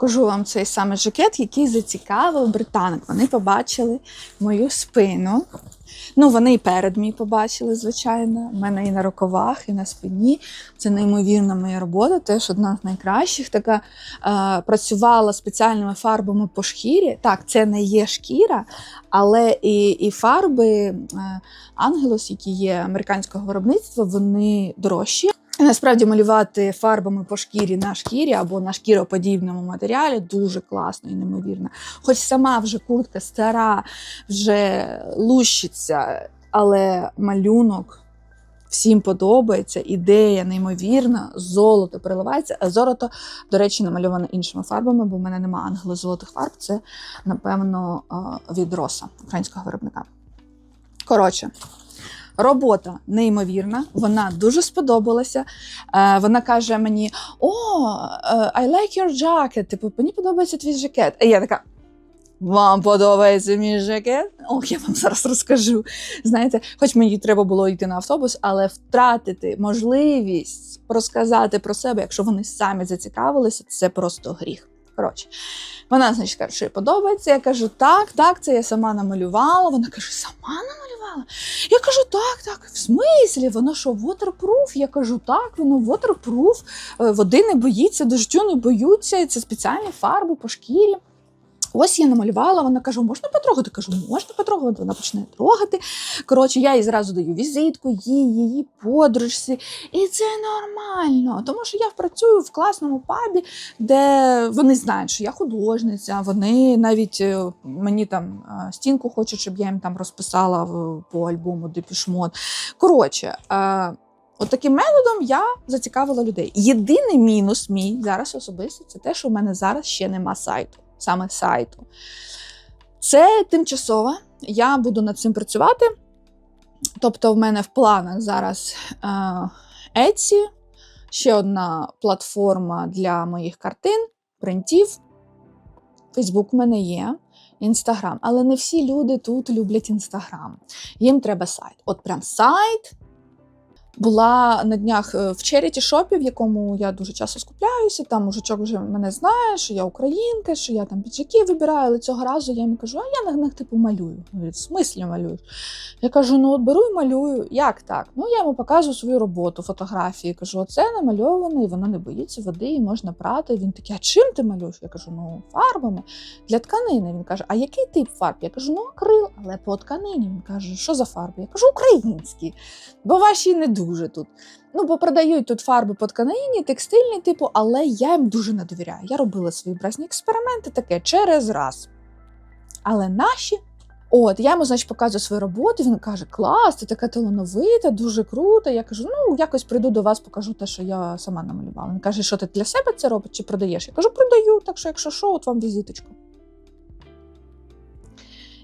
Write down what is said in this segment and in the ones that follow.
покажу вам цей саме жакет, який зацікавив британок. Вони побачили мою спину. Ну, вони і перед мій побачили, звичайно. У мене і на рукавах, і на спині. Це неймовірна моя робота, теж одна з найкращих. Така е, працювала спеціальними фарбами по шкірі. Так, це не є шкіра, але і, і фарби Ангелос, які є американського виробництва, вони дорожчі. Насправді малювати фарбами по шкірі на шкірі або на шкіроподібному матеріалі дуже класно і неймовірно. Хоч сама вже куртка стара, вже лущиться, але малюнок всім подобається, ідея неймовірна, золото переливається. А золото, до речі, намальоване іншими фарбами, бо в мене немає ангело-золотих фарб. Це, напевно, а, від роса українського виробника. Коротше. Робота неймовірна, вона дуже сподобалася. Е, вона каже мені: О, е, I like your jacket. Типу, мені подобається твій жакет. І я така. Вам подобається мій жакет? Ох, я вам зараз розкажу. Знаєте, хоч мені треба було йти на автобус, але втратити можливість розказати про себе, якщо вони самі зацікавилися, це просто гріх. Коротше, вона, значить, каже, що їй подобається. Я кажу, так, так, це я сама намалювала. Вона каже, сама намалювала? Я кажу, так, так. В смислі, воно що, waterproof? Я кажу, так, воно waterproof, е, води не боїться, дождю не боються, це спеціальні фарби по шкірі. Ось я намалювала, вона каже, можна потрогати? Кажу, можна потрогати. Вона почне трогати. Коротше, я їй зразу даю візитку, їй, її подружці. І це нормально, тому що я працюю в класному пабі, де вони знають, що я художниця. Вони навіть е, мені там е, стінку хочуть, щоб я їм там розписала по альбому Депішмот. Коротше. е, От таким методом я зацікавила людей. Єдиний мінус мій зараз особистий це те, що в мене зараз ще нема сайту, саме сайту. Це тимчасово. Я буду над цим працювати. Тобто, в мене в планах зараз е, Etsy, ще одна платформа для моїх картин, принтів. Фейсбук в мене є, Інстаграм. Але не всі люди тут люблять Інстаграм. Їм треба сайт. От прям сайт. Була на днях е, в черіті шопі, в якому я дуже часто скупляюся. Там мужичок вже мене знає, що я українка, що я там піджаки вибираю. Але цього разу я йому кажу, а я на них типу малюю. Говорить, в смислі малюєш? Я кажу: ну от беру і малюю. Як так? Ну я йому показую свою роботу, фотографії. Кажу, оце намальоване, і воно не боїться води, і можна прати. Він такий, а чим ти малюєш? Я кажу, ну фарбами для тканини. Він каже, а який тип фарб? Я кажу, ну акрил, але по тканині. Він каже, що за фарби? Я кажу, українські, бо ваші не дуже тут. Ну, бо продають тут фарби по тканині, текстильні, типу, але я їм дуже не довіряю. Я робила свої бразні експерименти таке через раз. Але наші. От, я йому, значить, показую свою роботу. Він каже: Клас, ти така талановита, дуже круто. Я кажу, ну якось прийду до вас, покажу те, що я сама намалювала. Він каже, що ти для себе це робиш чи продаєш? Я кажу, продаю, так що, якщо що, от вам візиточку.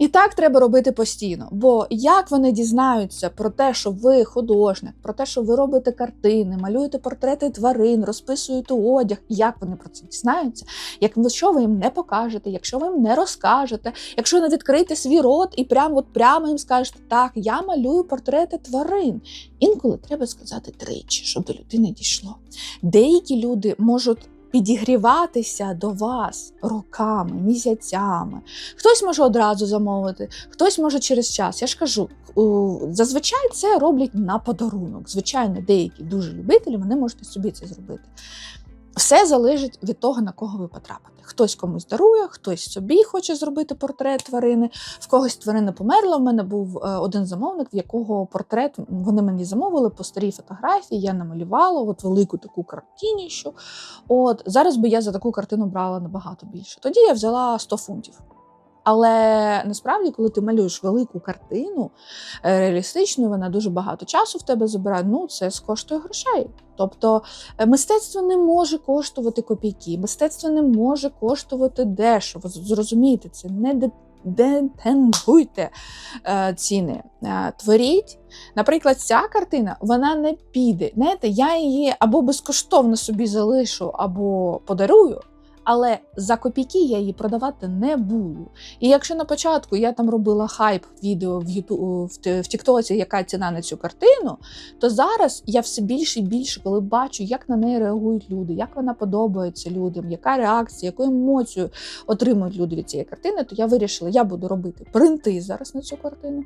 І так треба робити постійно. Бо як вони дізнаються про те, що ви художник, про те, що ви робите картини, малюєте портрети тварин, розписуєте одяг, як вони про це дізнаються? Якщо ви їм не покажете, якщо ви їм не розкажете, якщо не відкрите свій рот і прямо от прямо їм скажете, так, я малюю портрети тварин. Інколи треба сказати тричі, щоб до людини дійшло. Деякі люди можуть. Підігріватися до вас роками, місяцями. Хтось може одразу замовити, хтось може через час. Я ж кажу, зазвичай це роблять на подарунок. Звичайно, деякі дуже любителі, вони можуть собі це зробити. Все залежить від того, на кого ви потрапите. Хтось комусь дарує, хтось собі хоче зробити портрет тварини, в когось тварина померла. В мене був е, один замовник, в якого портрет вони мені замовили по старій фотографії. Я намалювала от велику таку картиніщу. От зараз би я за таку картину брала набагато більше. Тоді я взяла 100 фунтів. Але насправді, коли ти малюєш велику картину, е, реалістичну, вона дуже багато часу в тебе забирає. Ну, це скоштує грошей. Тобто е, мистецтво не може коштувати копійки, мистецтво не може коштувати дешево. З- Зрозумійте, це не детендуйте е, ціни. Творіть. Наприклад, ця картина вона не піде. Знаєте, я її або безкоштовно собі залишу, або подарую. Але за копійки я її продавати не буду. І якщо на початку я там робила хайп відео в Юту в, Тіктоці, яка ціна на цю картину, то зараз я все більше і більше, коли бачу, як на неї реагують люди, як вона подобається людям, яка реакція, яку емоцію отримують люди від цієї картини, то я вирішила, я буду робити принти зараз на цю картину.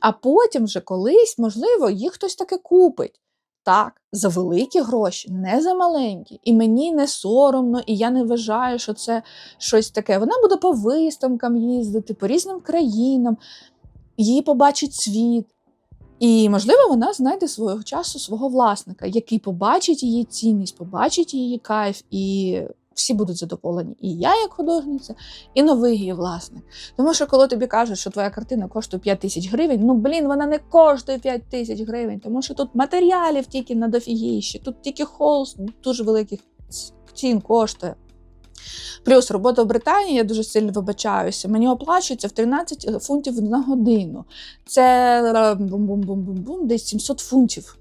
А потім вже колись, можливо, їх хтось таки купить. Так, за великі гроші, не за маленькі. І мені не соромно, і я не вважаю, що це щось таке. Вона буде по виставкам їздити, по різним країнам, її побачить світ. І, можливо, вона знайде свого часу свого власника, який побачить її цінність, побачить її кайф, і всі будуть задоволені. І я, як художниця, і новий її власник. Тому що коли тобі кажуть, що твоя картина коштує 5 тисяч гривень, ну блін, вона не коштує 5 тисяч гривень, тому що тут матеріалів тільки на дофігіще, тут тільки холст дуже великих цін коштує. Плюс робота в Британії, я дуже сильно вибачаюся, мені оплачується в 13 фунтів на годину. Це е, бум-бум-бум-бум-бум, десь 700 фунтів.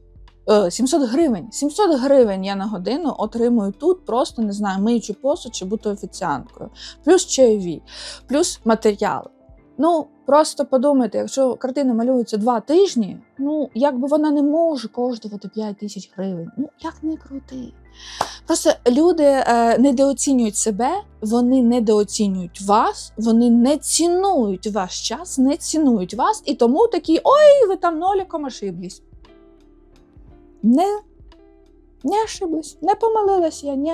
Е, 700 гривень. 700 гривень я на годину отримую тут, просто не знаю, миючи посуд чи бути офіціанткою. Плюс чайові, плюс матеріали. Ну, просто подумайте, якщо картина малюється два тижні, ну якби вона не може коштувати 5 тисяч гривень. Ну, як не крути. Просто люди е, недооцінюють себе, вони недооцінюють вас, вони не цінують ваш час, не цінують вас, і тому такі ой, ви там ноліком ошиблись. Не, не ошиблись, не помилилась я, ні.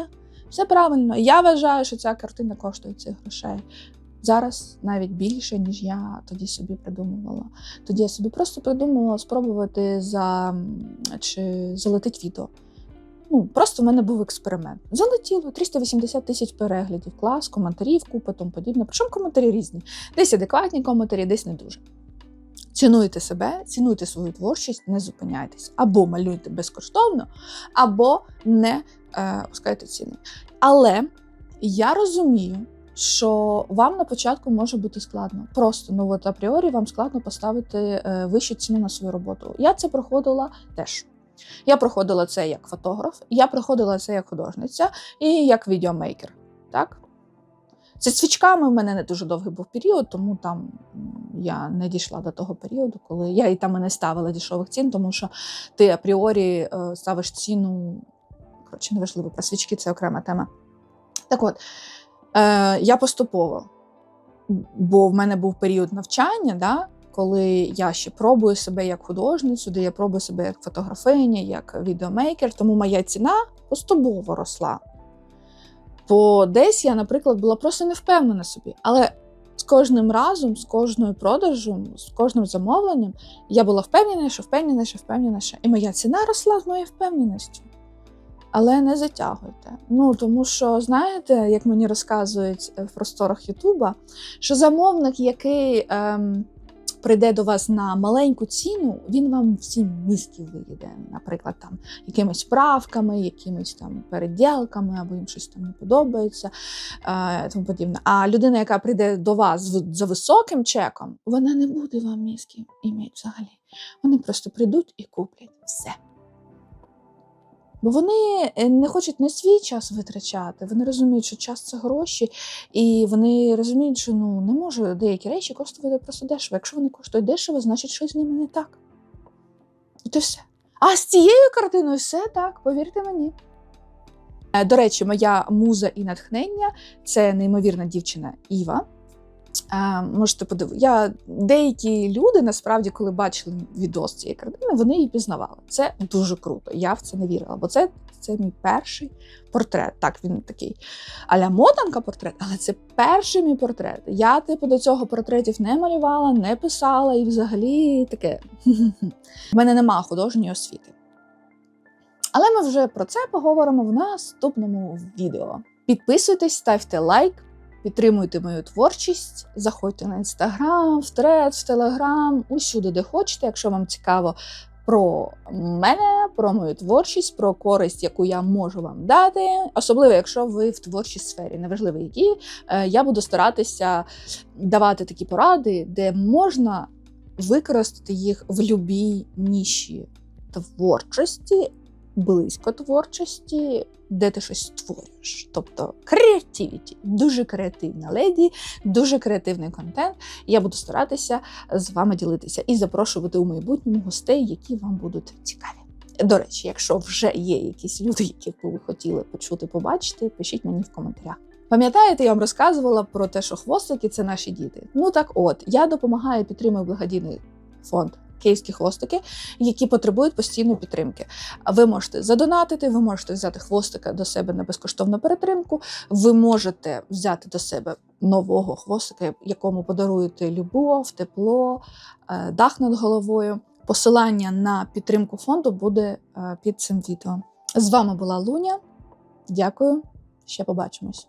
Все правильно. Я вважаю, що ця картина коштує цих грошей. Зараз навіть більше, ніж я тоді собі придумувала. Тоді я собі просто придумувала спробувати за чи залетить відео. Ну, просто в мене був експеримент. Залетіло 380 тисяч переглядів, клас, коментарів, купа тому подібне. Причому коментарі різні. Десь адекватні коментарі, десь не дуже. Цінуйте себе, цінуйте свою творчість, не зупиняйтесь. Або малюйте безкоштовно, або не е, пускайте ціни. Але я розумію, що вам на початку може бути складно. Просто ну от апріорі вам складно поставити е, вищу ціну на свою роботу. Я це проходила теж. Я проходила це як фотограф, я проходила це як художниця і як відеомейкер. Так? Зі свічками в мене не дуже довгий був період, тому там я не дійшла до того періоду, коли я і там і не ставила дешевих цін, тому що ти апріорі е, ставиш ціну. Коротше, неважливо, про свічки це окрема тема. Так от, е, я поступово, бо в мене був період навчання, да, коли я ще пробую себе як художницю, де я пробую себе як фотографиня, як відеомейкер, тому моя ціна поступово росла. Бо десь я, наприклад, була просто не впевнена собі. Але з кожним разом, з кожною продажем, з кожним замовленням я була впевненіша, впевненіша, впевненіша. І моя ціна росла з моєю впевненістю. Але не затягуйте. Ну тому що знаєте, як мені розказують е, в просторах Ютуба, що замовник, який ем, прийде до вас на маленьку ціну, він вам всі мізки виїде, наприклад, там якимись правками, якимись там переділками, або їм щось там не подобається, е, тому подібне. А людина, яка прийде до вас за високим чеком, вона не буде вам мізки ім'ять взагалі. Вони просто прийдуть і куплять все. Бо вони е, не хочуть не свій час витрачати, вони розуміють, що час це гроші, і вони розуміють, що ну не може деякі речі коштувати просто дешево. Якщо вони коштують дешево, значить щось з ними не так. От і все. А з цією картиною все так, повірте мені. Е, До речі, моя муза і натхнення це неймовірна дівчина Іва. Можете подивитися. Деякі люди насправді, коли бачили відос цієї картини, вони її пізнавали. Це дуже круто. Я в це не вірила, бо це, це мій перший портрет. Так, він такий аля мотанка портрет, але це перший мій портрет. Я, типу, до цього портретів не малювала, не писала і взагалі таке. У мене нема художньої освіти. Але ми вже про це поговоримо в наступному відео. Підписуйтесь, ставте лайк. Підтримуйте мою творчість, заходьте на інстаграм, в тред, в телеграм, усюди, де хочете, якщо вам цікаво про мене, про мою творчість, про користь, яку я можу вам дати. Особливо, якщо ви в творчій сфері, неважливо які, е, я буду старатися давати такі поради, де можна використати їх в будь-якій ніші творчості близько творчості, де ти щось створюєш. Тобто креативіті, дуже креативна леді, дуже креативний контент. Я буду старатися з вами ділитися і запрошувати у майбутньому гостей, які вам будуть цікаві. До речі, якщо вже є якісь люди, яких ви хотіли почути, побачити, пишіть мені в коментарях. Пам'ятаєте, я вам розказувала про те, що хвостики це наші діти. Ну так от, я допомагаю підтримую благодійний фонд Київські хвостики, які потребують постійної підтримки. Ви можете задонатити, ви можете взяти хвостика до себе на безкоштовну перетримку. Ви можете взяти до себе нового хвостика, якому подаруєте любов, тепло, е, дах над головою. Посилання на підтримку фонду буде е, під цим відео. З вами була Луня. Дякую, ще побачимось.